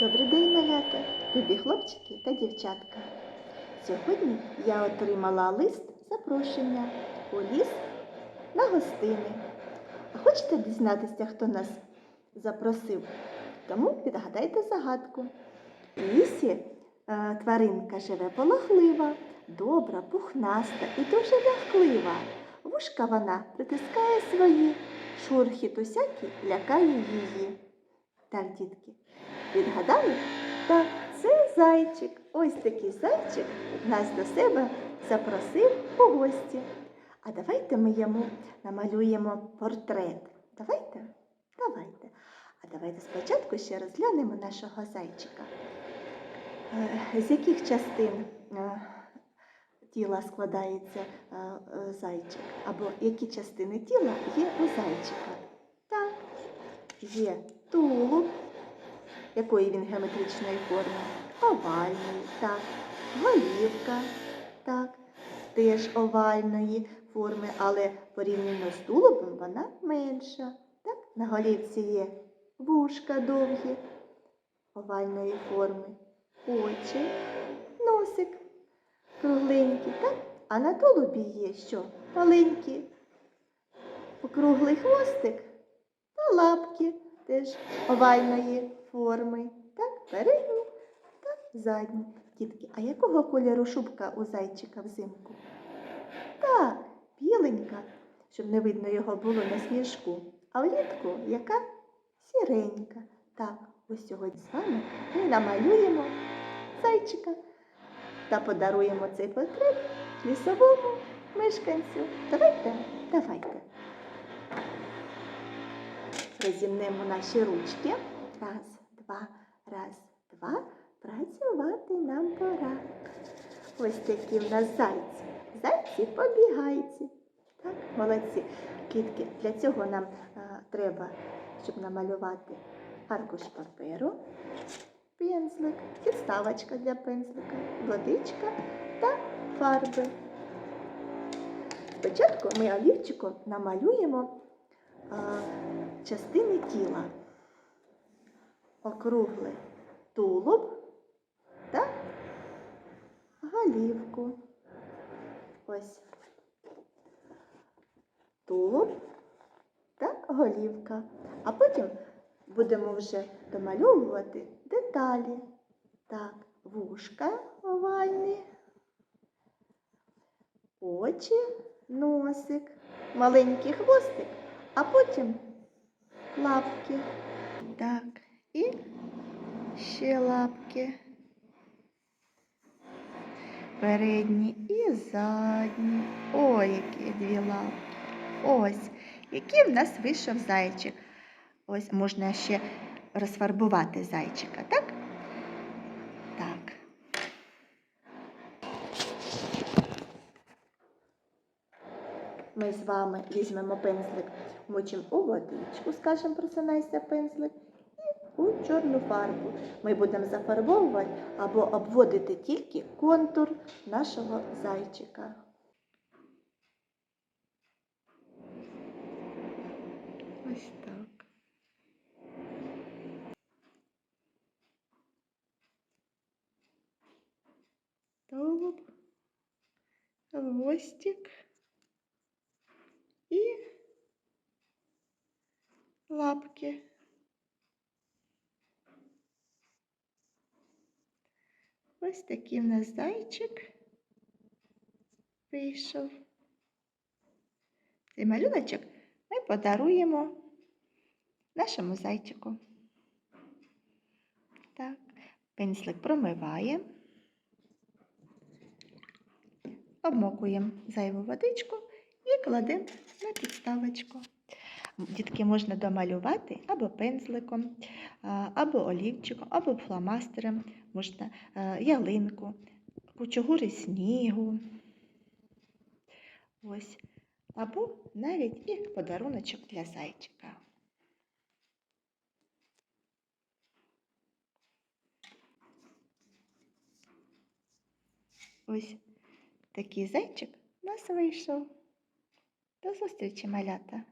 Добрий день, малята, любі хлопчики та дівчатка. Сьогодні я отримала лист запрошення у ліс на гостини. А хочете дізнатися, хто нас запросив? Тому підгадайте загадку. В лісі е, тваринка живе полохлива, добра, пухнаста і дуже лягклива. Вушка вона притискає свої, шурхіт усякий лякає її. Так, дітки, Відгадали? Так, це зайчик. Ось такий зайчик нас до себе запросив у гості. А давайте ми йому намалюємо портрет. Давайте? Давайте. А давайте спочатку ще розглянемо нашого зайчика. Е, З яких частин е, тіла складається е, зайчик? Або які частини тіла є у зайчика? Так, є тулуб, якої він геометричної форми? Овальної, так. Голівка, так, теж овальної форми, але порівняно з тулубом вона менша. Так? На голівці є вушка довгі, овальної форми, очі, носик кругленький, так? А на тулубі є що? Маленький округлий хвостик та лапки теж овальної форми. Так, передні та задні. Дітки, а якого кольору шубка у зайчика взимку? Так, біленька, щоб не видно його було на сніжку. А влітку яка сіренька. Так, ось сьогодні з вами ми намалюємо зайчика та подаруємо цей портрет лісовому мешканцю. Давайте, давайте розімнемо наші ручки. Раз, два, раз, два. Працювати нам пора. Ось такі в нас зайці. Зайці побігайці. Так, молодці. Кітки, для цього нам а, треба, щоб намалювати аркуш паперу, пензлик, підставочка для пензлика, водичка та фарби. Спочатку ми олівчиком намалюємо а, частини тіла. Округлий тулуб та голівку. Ось тулуб та голівка. А потім будемо вже домальовувати деталі. Так, вушка овальні, очі, носик, маленький хвостик, а потім лапки. Так, і ще лапки. Передні і задні. Ой, які дві лапки. Ось, який в нас вийшов зайчик. Ось можна ще розфарбувати зайчика, так? Так. Ми з вами візьмемо пензлик, мочимо у водичку, скажемо просинайся пензлик, чорну фарбу. Ми будемо зафарбовувати або обводити тільки контур нашого зайчика. Ось так. Тулуб, хвостик і лапки. Ось такий в нас зайчик вийшов. Цей малюночок ми подаруємо нашому зайчику. Так, пензлик промиваємо, обмокуємо зайву водичку і кладемо на підставочку. Дітки можна домалювати або пензликом, або олівчиком, або фломастером, можна е, ялинку, кучугури снігу. Ось. Або навіть і подаруночок для зайчика. Ось такий зайчик у нас вийшов. До зустрічі, малята!